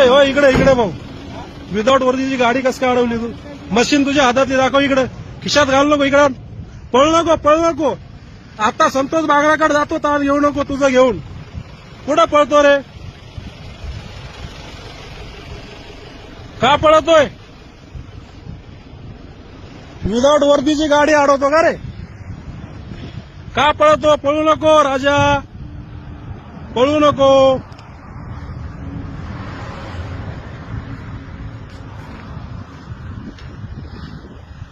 होय होय इकडे इकडे भाऊ. विदाऊट वर्दीची गाडी कसं काय अडवली तू? मशीन तुझ्या हातातली दाखव इकडे. खिशात घाल नको इकडं. पळू नको पळू नको. आता संतोष बागराकडे जातो ताण घेऊ नको तुझं घेऊन. कुठं पळतो रे? का पळतोय? विदाऊट वर्दीची गाडी अडवतो का रे? का पळतो? पळू नको राजा. पळू नको.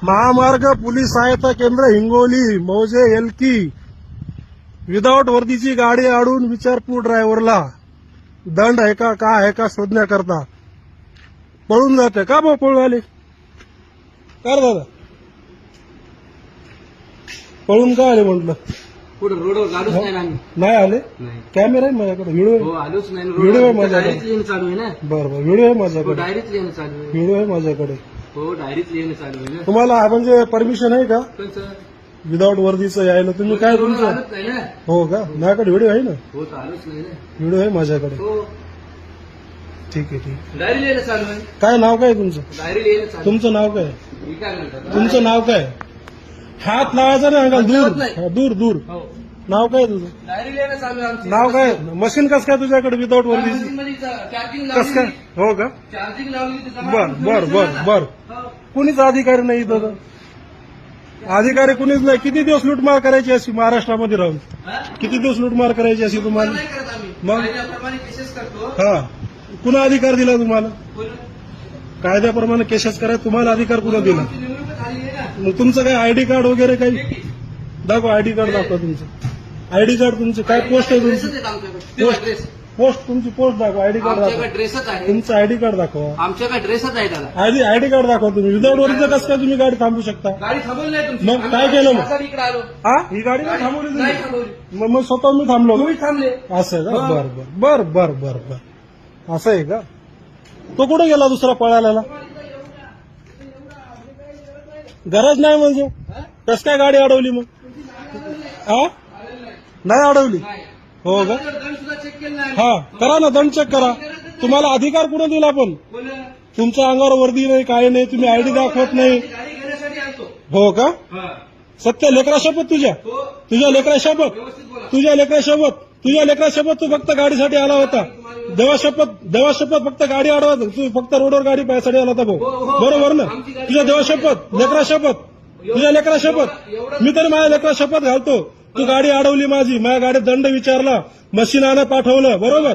महामार्ग पोलीस सहायता केंद्र हिंगोली मौजे एलकी. विदाऊट वर्दीची गाडी आडून विचारपूर ड्रायव्हरला दंड आहे का का आहे का शोधण्याकरता. पळून जाते. का भाऊ पळून आले? कर दादा? पळून का आले म्हटलं? पुढे रोडवर आलोच नाही ना आम्ही नाही आले? नाही. कॅमेरा आहे माझ्याकडे. व्हिडिओ हो आहे आलोच नाही व्हिडिओ आहे माझ्याकडे. चालू आहे ना? बरं बरं. व्हिडिओ आहे हो माझ्याकडे डायरीच लिहिणं चालू आहे. व्हिडिओ आहे माझ्याकडे. हो डायरीच लिहिणं चालू आहे ना. तुम्हाला म्हणजे परमिशन आहे का? पण सर विदाऊट वर्दीचं यायला तुम्ही काय तुमचं? आलोच नाही ना. हो का? माझ्याकडे व्हिडिओ आहे ना? हो तर आलोच नाही ना. व्हिडिओ आहे माझ्याकडे. हो. ठीक आहे ठीक आहे. डायरी लिहिणं चालू आहे. काय नाव काय तुमचं? डायरी लिहिणं चालू तुमचं नाव काय? आहे. मी काय म्हणतात तुमचं नाव काय? हात लावायचा नाही अंकल दूर. हा, दूर दूर. हो. नाव काय तुझं? डायरी लिहिणं चालू आहे आमची. नाव काय? मशीन कस काय तुझ्याकडे विदाऊट चार्जिंग कस काय? लावली हो का? चार्जिंग लावली तर जमा बर बर बर ना. बर. हो. कुणीच अधिकारी नाही इथं? तर. अधिकारी कुणीच नाही. किती दिवस लूटमार करायची अशी महाराष्ट्रामध्ये राहून? हा? किती दिवस लूटमार करायची अशी तुम्हाला? नाही करत आम्ही. मग? कायद्याप्रमाणे केसेस करतो. हा. कुणा अधिकार दिला तुम्हाला. कायद्याप्रमाणे केसेस करायला तुम्हाला अधिकार कुणा दिला? आमची निवडणूक झाली आहे ना. मग तुमचं काय आयडी कार्ड वगैरे काही? ठीक आहे. दाखवा आयडी कार्ड दाखवा तुमचं. आयडी कार्ड तुमचं काय पोस्ट आहे ड्रेसच तुमची आमच्याकडे. Post dress. पोस्ट तुमची पोस्ट दाखवा आयडी कार्ड आमच्याकडे दाखवा. ड्रेसच आहे. तुमचं आयडी कार्ड दाखवा. आमच्याकडे ड्रेसच आहे त्याला आयडी आयडी कार्ड दाखवा तुम्ही. विदाऊट वरचं कसं काय तुम्ही गाडी थांबू शकता? गाडी थांबवली नाही तुमची. मग काय केलं मग? त्यासाठी इकडे आलो. हा? ही गाडी नाही थांबवली नाही तुम्ही थांबवली. मग मग स्वतः मी थांबलो. तुम्ही थांबले. असं आहे का? हो. बर बर. बर बर बर बर. असं आहे का? तो कुठे गेला दुसरा पळायला गरज नाही म्हणजे? हा? कस काय गाडी अडवली मग? हा? नाही अडवली. हो का? हा करा ना दंड चेक करा. तुम्हाला अधिकार कुठे दिला पण तुमच्या अंगावर वर्दी नाही काय नाही तुम्ही आयडी दाखवत नाही. हो का? हा. सत्य लेकरा शपथ तुझ्या? तो तुझ्या लेकरा शपथ तुझ्या लेकरा शपथ तुझ्या लेकरा शपथ तू फक्त गाडीसाठी आला होता. देवा शपथ देवा शपथ फक्त गाडी अडवत तू फक्त रोडवर गाडी पायासाठी आला होता भाऊ. हो, हो. बरोबर ना? तुझ्या देवा शपथ लेकरा शपथ तुझ्या लेकरा शपथ मी तरी माझ्या लेकरा शपथ घालतो. तू गाडी अडवली माझी. माझ्या गाडीत दंड विचारला. मशीन आणा पाठवलं. बरोबर?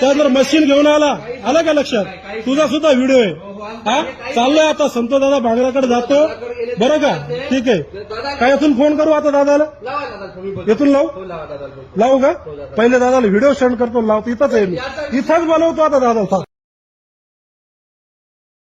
त्यानंतर मशीन घेऊन आला. आलं का लक्षात? तुझा सुद्धा व्हिडिओ हो, आहे हो, हा काहीच- चाललोय आता. संतो दादा भांगराकडे जातो. बरं का? ठीक आहे. काय इथून फोन करू आता दादाला? लावा दादा तुम्ही बोला. इथून लावू? हो लावा का? पहिले दादाला व्हिडिओ सेंड करतो. लावतो. इथंच आहे मी. इथंच बनवतो आता दादा.